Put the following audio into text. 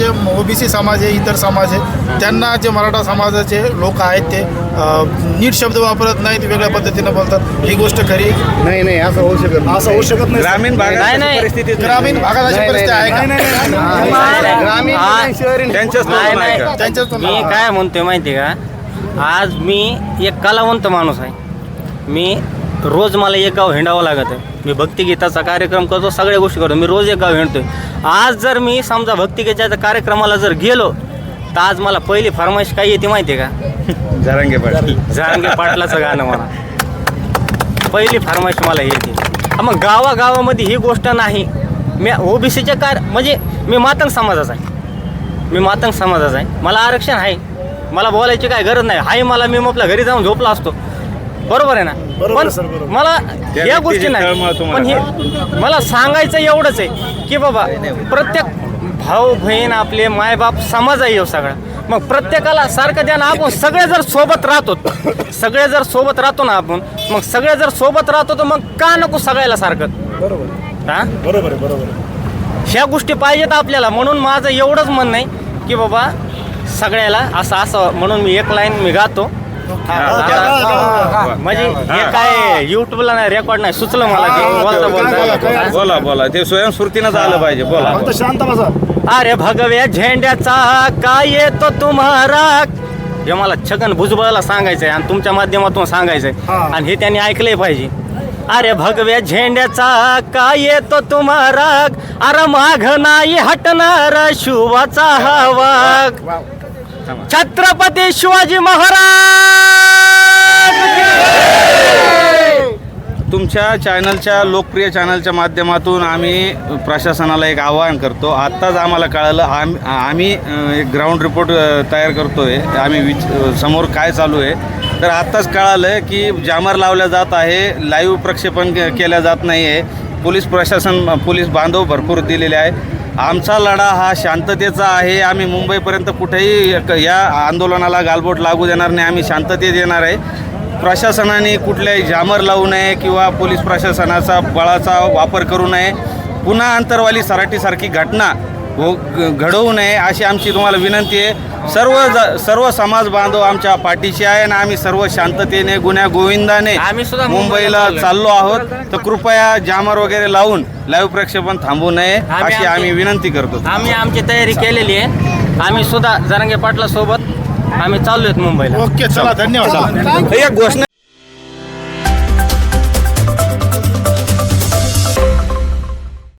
जे ओबीसी समाज आहे इतर समाज आहे त्यांना जे मराठा समाजाचे लोक आहेत ते नीट शब्द वापरत नाहीत वेगळ्या पद्धतीनं बोलतात. ही गोष्ट खरी नाही नाही असं होऊ शकत नाही. असं होऊ शकत नाही. ग्रामीण नाही, भागात नाही. परिस्थिती ग्रामीण भागात अशी परिस्थिती आहे. ग्रामीण. आणि शहरी त्यांच्याच मी काय म्हणतोय माहिती आहे का? आज मी एक कलावंत माणूस आहे. मी रोज मला एक गाव हिंडावं लागत. आहे मी भक्तिगीताचा कार्यक्रम करतो सगळ्या गोष्टी करतो. मी रोज एक गाव हिंडतोय. आज जर मी समजा भक्तिगीताच्या कार्यक्रमाला जर गेलो तर आज मला पहिली फरमाईश काय येते माहिती आहे का? जरांगे पाटील. जहांगीर पाटलाचं गाणं मला पहिली फरमाईश मला येते. मग गावागावामध्ये ही गोष्ट नाही. मी ओबीसीच्या कार म्हणजे मी मातंग समाजाचा आहे. मी मातंग समाजाचा आहे. मला आरक्षण आहे. मला बोलायची काय गरज नाही. हाय मला मी आपल्या घरी जाऊन झोपला असतो. बरोबर आहे ना? बरोबर पण आहे, सर, बरोबर. मला या गोष्टी नाही तळमळ पण हे मला सांगायचं एवढंच आहे की बाबा प्रत्येक भाऊ बहीण आपले मायबाप समाज आहे सगळा. मग प्रत्येकाला सारखं द्या ना आपण सगळे जर सोबत राहतो सगळे जर सोबत राहतो ना आपण मग सगळे जर सोबत राहतो तर मग का नको सगळ्याला सारखं? बरोबर. हा? बरोबर आहे बरोबर आहे. ह्या गोष्टी पाहिजेत आपल्याला. म्हणून माझं एवढंच म्हणणं आहे की बाबा सगळ्याला असं असं म्हणून मी एक लाईन मी गातो. म्हणजे हे. काय युट्यूबला नाही रेकॉर्ड नाही सुचलं मला ते बोलता बोलता. बोला बोला. ते स्वयंस्फूर्तीनंच आलं पाहिजे बोला फक्त शांत बसा. अरे भगव्या झेंड्याचा काय येतो तुम्हाला? हे मला छगन भुजबळला सांगायचंय आणि तुमच्या माध्यमातून सांगायचंय. आणि हे त्यांनी ऐकलंय पाहिजे. अरे भगव्या झेंड्याचा काय येतो तुम्हाला? अरे माघ नाही हटणार शिवाचा हवा. छत्रपती शिवाजी महाराज तुमच्या चॅनलच्या लोकप्रिय चॅनलच्या माध्यमातून आम्ही प्रशासनाला एक आवाहन करतो. आत्ताच आम्हाला कळालं आम आम्ही एक ग्राउंड रिपोर्ट तयार करतो आहे आम्ही विच समोर काय चालू आहे. तर आत्ताच कळालं की जामर लावल्या जात आहे लाईव्ह प्रक्षेपण के- केल्या जात नाही आहे पोलीस प्रशासन पोलीस बांधव भरपूर दिलेले आहे. आमचा लढा हा शांततेचा आहे. आम्ही मुंबईपर्यंत कुठेही या आंदोलनाला गालबोट लागू देणार नाही. आम्ही शांततेत येणार आहे. प्रशासनाने कुठल्याही जामर लावू नये किंवा पोलीस प्रशासनाचा बळाचा वापर करू नये. पुन्हा अंतरवाली सराटीसारखी घटना हो घडवू नये अशी आमची तुम्हाला विनंती आहे. सर्व ज सर्व समाज बांधव आमच्या पाठीशी आहे आणि आम्ही सर्व शांततेने गुन्ह्या गोविंदाने आम्ही सुद्धा मुंबईला. चाललो आहोत. तर कृपया जामर वगैरे लावून लाईव्ह प्रक्षेपण थांबू नये अशी आम्ही विनंती करतो आम्ही आमची तयारी केलेली आहे. आम्ही सुद्धा जरांगे पाटला सोबत आम्ही चाललोय मुंबईला. ओके चला धन्यवाद. एक घोषणा